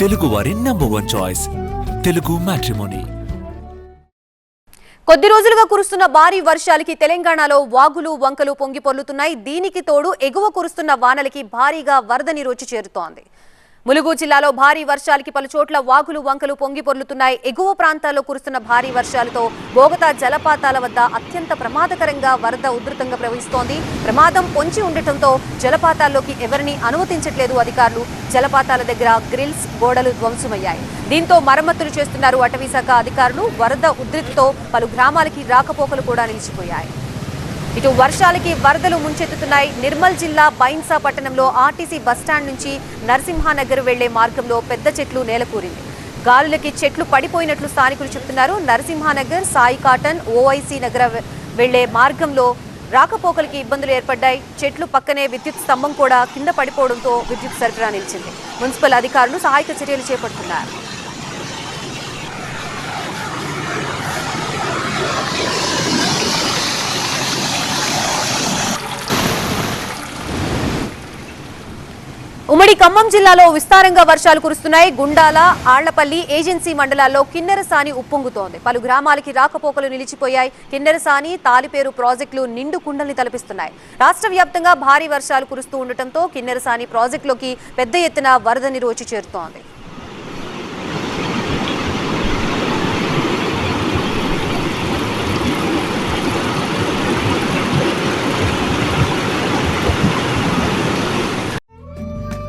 తెలుగువారి number one choice Telugu matrimony కొద్ది రోజులుగా కురుస్తున్న భారీ వర్షాలకి తెలంగాణలో వాగులు వంకలు పొంగి పొర్లుతున్నాయి. దీనికి తోడు ఎగువ కురుస్తున్న వానలకి భారీగా వరద నీరు వచ్చి చేరుతోంది. ములుగు జిల్లాలో భారీ వర్షాలకి పలు చోట్ల వాగులు వంకలు పొంగి పొర్లుతున్నాయి. ఎగువ ప్రాంతాల్లో కురుస్తున్న భారీ వర్షాలతో బోగతా జలపాతాల వద్ద అత్యంత ప్రమాదకరంగా వరద ఉధృతంగా ప్రవహిస్తోంది. ప్రమాదం పొంచి ఉండటంతో జలపాతాల్లోకి ఎవరిని అనుమతించట్లేదు అధికారులు. జలపాతాల దగ్గర గ్రిల్స్ గోడలు ధ్వంసమయ్యాయి. దీంతో మరమ్మతులు చేస్తున్నారు అటవీశాఖ అధికారులు. వరద ఉధృతితో పలు గ్రామాలకి రాకపోకలు కూడా నిలిచిపోయాయి. ఇటు వర్షాలకి వరదలు ముంచెత్తుతున్నాయి. నిర్మల్ జిల్లా బైన్సా పట్టణంలో ఆర్టీసీ బస్టాండ్ నుంచి నరసింహానగర్ వెళ్ళే మార్గంలో పెద్ద చెట్లు నేలకూరింది. గాలులకి చెట్లు పడిపోయినట్లు స్థానికులు చెబుతున్నారు. నరసింహానగర్ సాయి కాటన్ ఓఐసీ నగర వెళ్ళే మార్గంలో రాకపోకలకి ఇబ్బందులు ఏర్పడ్డాయి. చెట్లు పక్కనే విద్యుత్ స్తంభం కూడా కింద పడిపోవడంతో విద్యుత్ సరఫరా నిలిచింది. మున్సిపల్ అధికారులు సహాయక చర్యలు చేపడుతున్నారు. ఉమ్మడి ఖమ్మం జిల్లాలో విస్తారంగా వర్షాలు కురుస్తున్నాయి. గుండాల ఆళ్ళపల్లి ఏజెన్సీ మండలాల్లో కిన్నెరసాని ఉప్పొంగుతోంది. పలు గ్రామాలకి రాకపోకలు నిలిచిపోయాయి. కిన్నెరసాని తాలిపేరు ప్రాజెక్టులు నిండు కుండల్ని తలపిస్తున్నాయి. రాష్ట్ర వ్యాప్తంగా భారీ వర్షాలు కురుస్తూ ఉండటంతో కిన్నెరసాని ప్రాజెక్టులోకి పెద్ద ఎత్తున వరద నీరు వచ్చి చేరుతోంది.